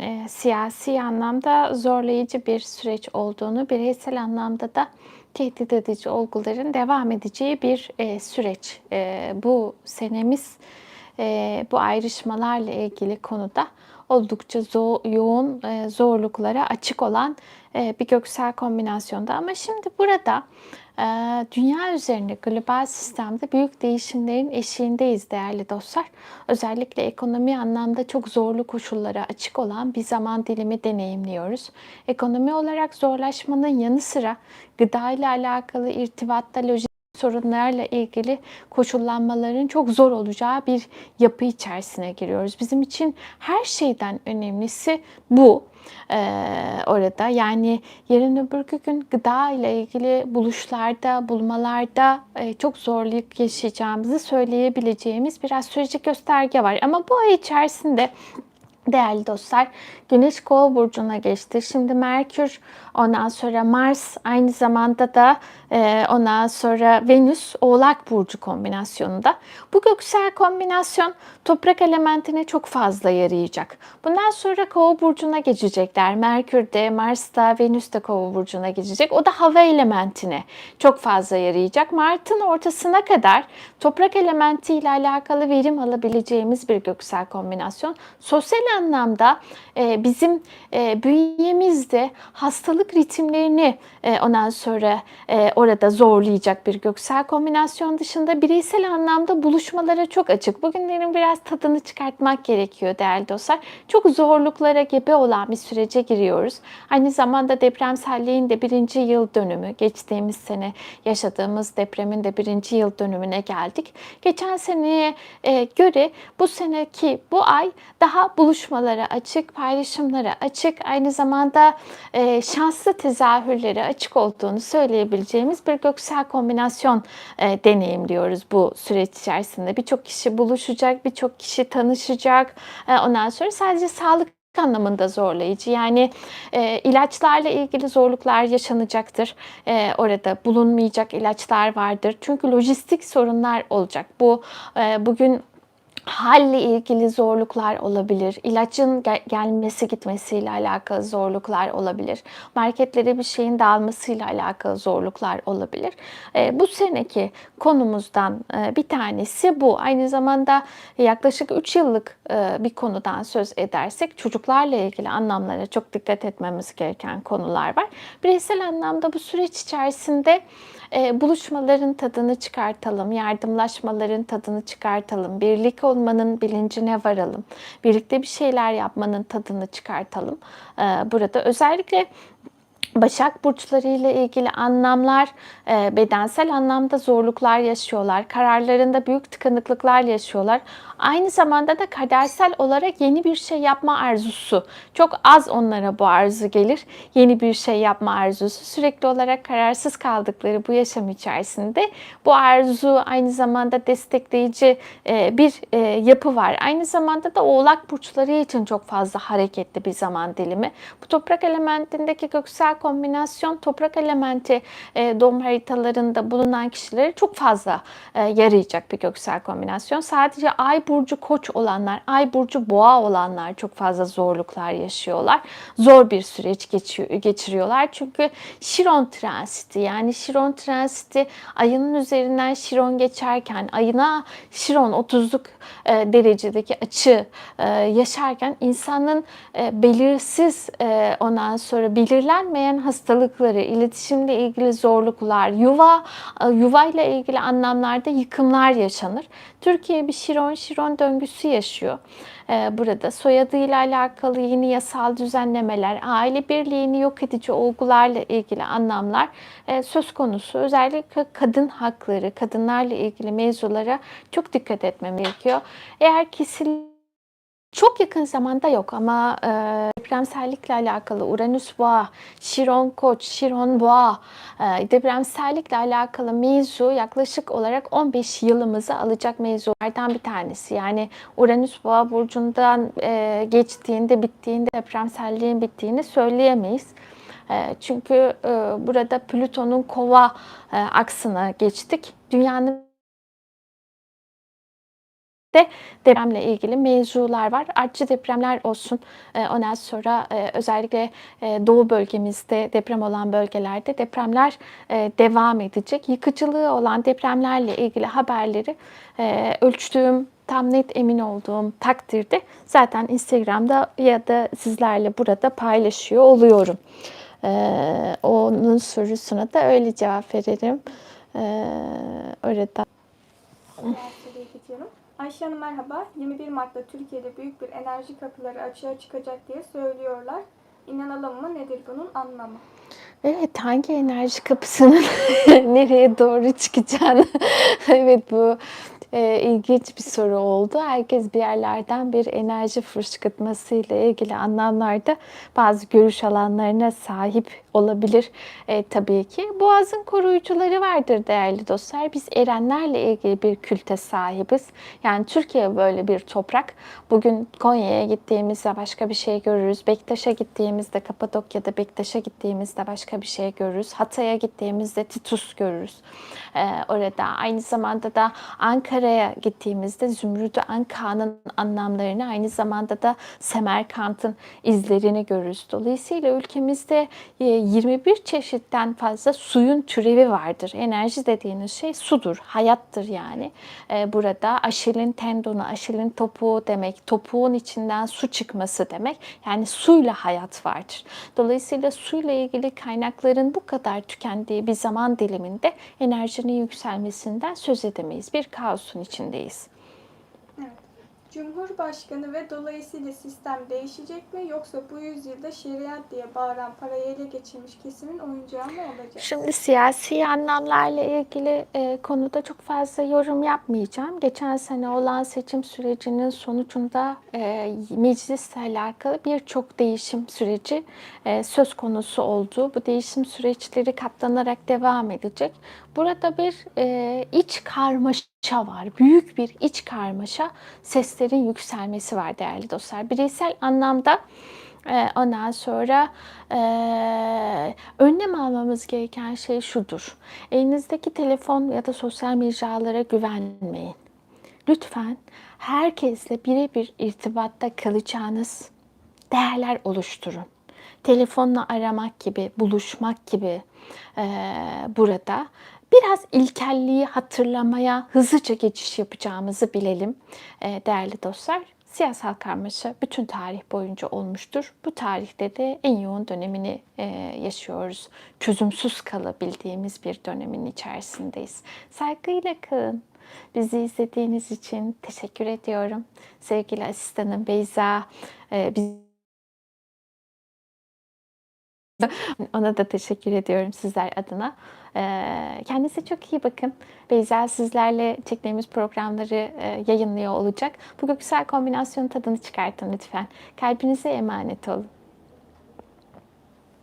Eee, siyasi anlamda zorlayıcı bir süreç olduğunu, bireysel anlamda da tehdit edici olguların devam edeceği bir, eee, süreç. Eee, bu senemiz, eee, bu ayrışmalarla ilgili konuda oldukça zo yoğun, eee, zorluklara açık olan, eee, bir göksel kombinasyonda. Ama şimdi burada, eee, dünya üzerinde global sistemde büyük değişimlerin eşiğindeyiz değerli dostlar. Özellikle ekonomi anlamda çok zorlu koşullara açık olan bir zaman dilimi deneyimliyoruz. Ekonomi olarak zorlaşmanın yanı sıra gıda ile alakalı irtibatta lojistik sorunlarla ilgili koşullanmaların çok zor olacağı bir yapı içerisine giriyoruz. Bizim için her şeyden önemlisi bu eee, orada. Yani yarın öbür gün gıda ile ilgili buluşlarda, bulmalarda eee, çok zorluk yaşayacağımızı söyleyebileceğimiz biraz süreci gösterge var. Ama bu ay içerisinde değerli dostlar Güneş Kova burcuna geçti. Şimdi Merkür, ondan sonra Mars, aynı zamanda da e, ondan sonra Venüs Oğlak burcu kombinasyonunda. Bu göksel kombinasyon toprak elementine çok fazla yarayacak. Bundan sonra Kova burcuna geçecekler. Merkür de, Mars da, Venüs de Kova burcuna geçecek. O da hava elementine çok fazla yarayacak. Mart'ın ortasına kadar toprak elementi ile alakalı verim alabileceğimiz bir göksel kombinasyon. Sosyal anlamda e, bizim e, bünyemizde hastalık ritimlerini e, ondan sonra e, orada zorlayacak bir göksel kombinasyon dışında bireysel anlamda buluşmalara çok açık. Bugünlerin biraz tadını çıkartmak gerekiyor değerli dostlar. Çok zorluklara gebe olan bir sürece giriyoruz. Aynı zamanda depremselliğin de birinci yıl dönümü, geçtiğimiz sene yaşadığımız depremin de birinci yıl dönümüne geldik. Geçen seneye göre bu seneki bu ay daha buluşmalara açık, paylaşımlara açık, aynı zamanda e, şanslı tezahürleri açık olduğunu söyleyebileceğimiz bir göksel kombinasyon e, deneyimliyoruz bu süreç içerisinde. Birçok kişi buluşacak, birçok kişi tanışacak. E, ondan sonra sadece sağlık anlamında zorlayıcı. Yani e, ilaçlarla ilgili zorluklar yaşanacaktır. E, orada bulunmayacak ilaçlar vardır. Çünkü lojistik sorunlar olacak. Bu e, bugün halle ilgili zorluklar olabilir. İlacın gel- gelmesi gitmesiyle alakalı zorluklar olabilir. Marketlere bir şeyin dağılmasıyla alakalı zorluklar olabilir. E, bu seneki konumuzdan e, bir tanesi bu. Aynı zamanda yaklaşık 3 yıllık e, bir konudan söz edersek çocuklarla ilgili anlamlara çok dikkat etmemiz gereken konular var. Bireysel anlamda bu süreç içerisinde e, buluşmaların tadını çıkartalım, yardımlaşmaların tadını çıkartalım, birlik olmanın bilincine varalım, birlikte bir şeyler yapmanın tadını çıkartalım. E, burada özellikle Başak burçları ile ilgili anlamlar, e, bedensel anlamda zorluklar yaşıyorlar. Kararlarında büyük tıkanıklıklar yaşıyorlar. Aynı zamanda da kadersel olarak yeni bir şey yapma arzusu. Çok az onlara bu arzu gelir. Yeni bir şey yapma arzusu. Sürekli olarak kararsız kaldıkları bu yaşam içerisinde bu arzu aynı zamanda destekleyici e, bir e, yapı var. Aynı zamanda da oğlak burçları için çok fazla hareketli bir zaman dilimi. Bu toprak elementindeki göksel kombinasyon toprak elementi e, doğum haritalarında bulunan kişilere çok fazla e, yarayacak bir göksel kombinasyon. Sadece ay burcu koç olanlar, ay burcu boğa olanlar çok fazla zorluklar yaşıyorlar. Zor bir süreç geçiyor, geçiriyorlar. Çünkü Şiron transiti yani Şiron transiti ayının üzerinden Şiron geçerken ayına Şiron 30'luk e, derecedeki açı e, yaşarken insanın e, belirsiz e, ondan sonra belirlenmeyen hastalıkları, iletişimle ilgili zorluklar, yuva e, yuva ile ilgili anlamlarda yıkımlar yaşanır. Türkiye bir Şiron Şiron döngüsü yaşıyor. Ee, burada soyadıyla alakalı yeni yasal düzenlemeler, aile birliğini yok edici olgularla ilgili anlamlar e, söz konusu. Özellikle kadın hakları, kadınlarla ilgili mevzulara çok dikkat etmem gerekiyor. Eğer kesin çok yakın zamanda yok ama e, depremsellikle alakalı Uranüs Boğa, Şiron Koç, Şiron Boğa, e, depremsellikle alakalı mevzu yaklaşık olarak 15 yılımızı alacak mevzulardan bir tanesi. Yani Uranüs Boğa burcundan e, geçtiğinde, bittiğinde, depremselliğin bittiğini söyleyemeyiz. E, çünkü e, burada Plüton'un kova e, aksına geçtik. Dünyanın de depremle ilgili mevzular var. Artçı depremler olsun. E, ondan sonra e, özellikle e, doğu bölgemizde deprem olan bölgelerde depremler devam edecek. Yıkıcılığı olan depremlerle ilgili haberleri ölçtüğüm tam net emin olduğum takdirde zaten Instagram'da ya da sizlerle burada paylaşıyor oluyorum. Ee, onun sorusuna da öyle cevap veririm. Ee, orada. Ayşe Hanım merhaba. 21 Mart'ta Türkiye'de büyük bir enerji kapıları açığa çıkacak diye söylüyorlar. İnanalım mı? Nedir bunun anlamı? Evet hangi enerji kapısının nereye doğru çıkacağını evet bu e, ilginç bir soru oldu. Herkes bir yerlerden bir enerji fışkırtması ile ilgili anlamlarda bazı görüş alanlarına sahip olabilir e, tabii ki. Boğazın koruyucuları vardır değerli dostlar. Biz erenlerle ilgili bir külte sahibiz. Yani Türkiye böyle bir toprak. Bugün Konya'ya gittiğimizde başka bir şey görürüz. Bektaş'a gittiğimizde, Kapadokya'da Bektaş'a gittiğimizde başka bir şey görürüz. Hatay'a gittiğimizde Titus görürüz. Ee, orada aynı zamanda da Ankara'ya gittiğimizde Zümrüdü Anka'nın anlamlarını aynı zamanda da Semerkant'ın izlerini görürüz. Dolayısıyla ülkemizde e, 21 çeşitten fazla suyun türevi vardır. Enerji dediğiniz şey sudur, hayattır yani. Ee, burada aşilin tendonu, aşilin topuğu demek, topuğun içinden su çıkması demek. Yani suyla hayat vardır. Dolayısıyla suyla ilgili kaynakların bu kadar tükendiği bir zaman diliminde enerjinin yükselmesinden söz edemeyiz. Bir kaosun içindeyiz. Cumhurbaşkanı ve dolayısıyla sistem değişecek mi yoksa bu yüzyılda şeriat diye bağıran parayı ele geçirmiş kesimin oyuncağı mı olacak? Şimdi siyasi anlamlarla ilgili e, konuda çok fazla yorum yapmayacağım. Geçen sene olan seçim sürecinin sonucunda e, meclisle alakalı birçok değişim süreci e, söz konusu oldu. Bu değişim süreçleri katlanarak devam edecek. Burada bir e, iç karmaşa var. Büyük bir iç karmaşa, seslerin yükselmesi var değerli dostlar. Bireysel anlamda e, ondan sonra e, önlem almamız gereken şey şudur. Elinizdeki telefon ya da sosyal mecralara güvenmeyin. Lütfen herkesle birebir irtibatta kalacağınız değerler oluşturun. Telefonla aramak gibi, buluşmak gibi e, burada biraz ilkelliği hatırlamaya hızlıca geçiş yapacağımızı bilelim e, değerli dostlar. Siyasal karmaşa bütün tarih boyunca olmuştur. Bu tarihte de en yoğun dönemini e, yaşıyoruz. Çözümsüz kalabildiğimiz bir dönemin içerisindeyiz. Saygıyla kalın. Bizi izlediğiniz için teşekkür ediyorum. Sevgili asistanım Beyza, e, biz ona da teşekkür ediyorum sizler adına. Ee, Kendinize çok iyi bakın. Beyza sizlerle çektiğimiz programları e, yayınlıyor olacak. Bu göksel kombinasyonun tadını çıkartın lütfen. Kalbinize emanet olun.